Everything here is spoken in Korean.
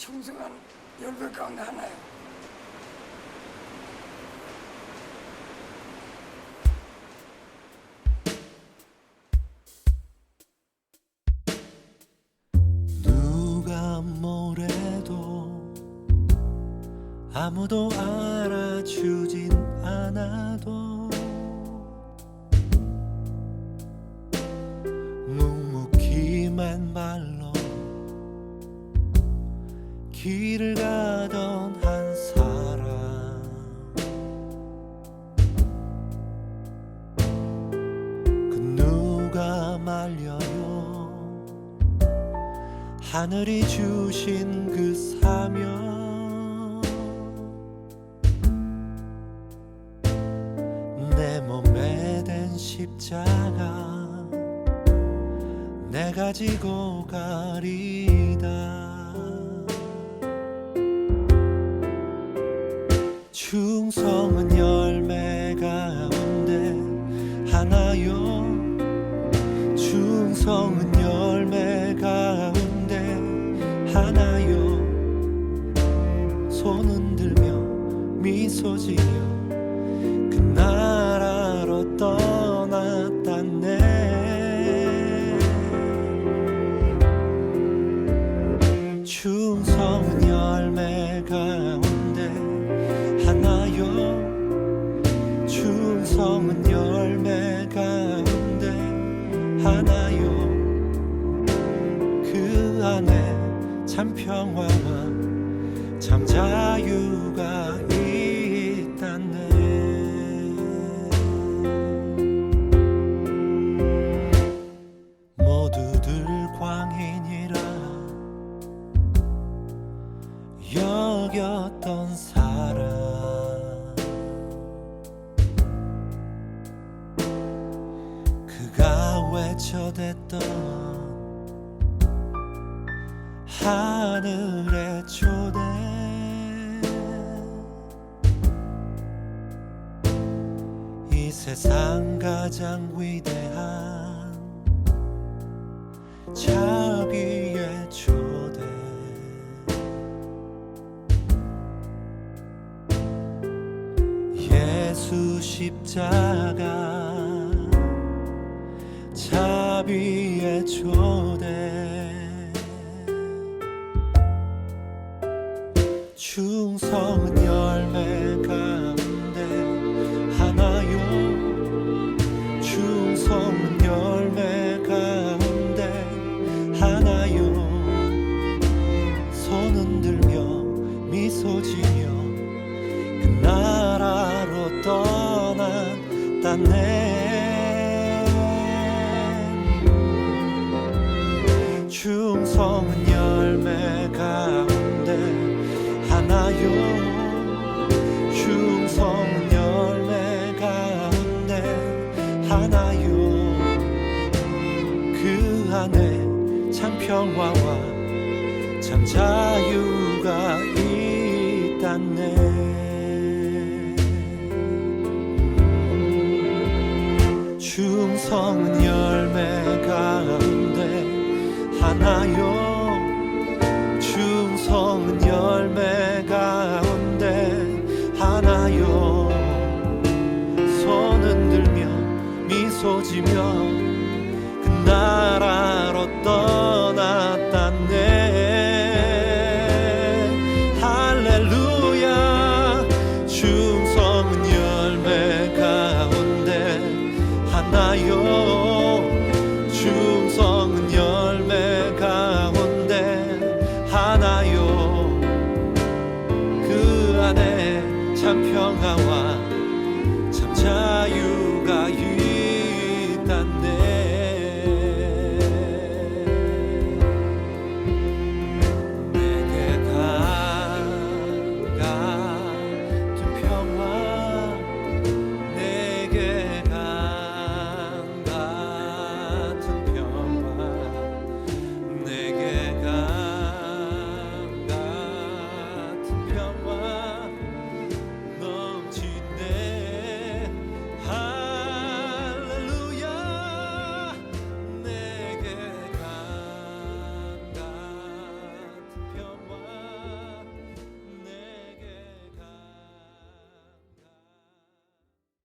충성한 열배 가운데 하나예요. 누가 뭐래도 아무도 알아주진 않아도 길을 가던 한 사람. 그 누가 말려요? 하늘이 주신 그 사명. 내 몸에 댄 십자가. 내가 지고 가리다 충성은 열매 가운데? 하나요? 충성은 열매 가운데? 하나요? 손 흔들며 미소 지어 성은 열매 가운데 하나요. 그 안에 참 평화와 참 자유가 외쳐댔던 하늘의 초대. 이 세상 가장 위대한 자비의 초대. 예수 십자가 자비의 초대. 충성은 열매 가운데 하나요? 충성은 열매 가운데 하나요? 손 흔들며 미소 지며 그 나라로 떠났다네 성은 열매 가운데 하나요? 충성은 열매 가운데 하나요? 그 안에 참 평화와 미소 지며 그 나라로 떠났다네. 할렐루야. 충성은 열매 가운데 하나요. 충성은 열매 가운데 하나요. 그 안에 참 평화와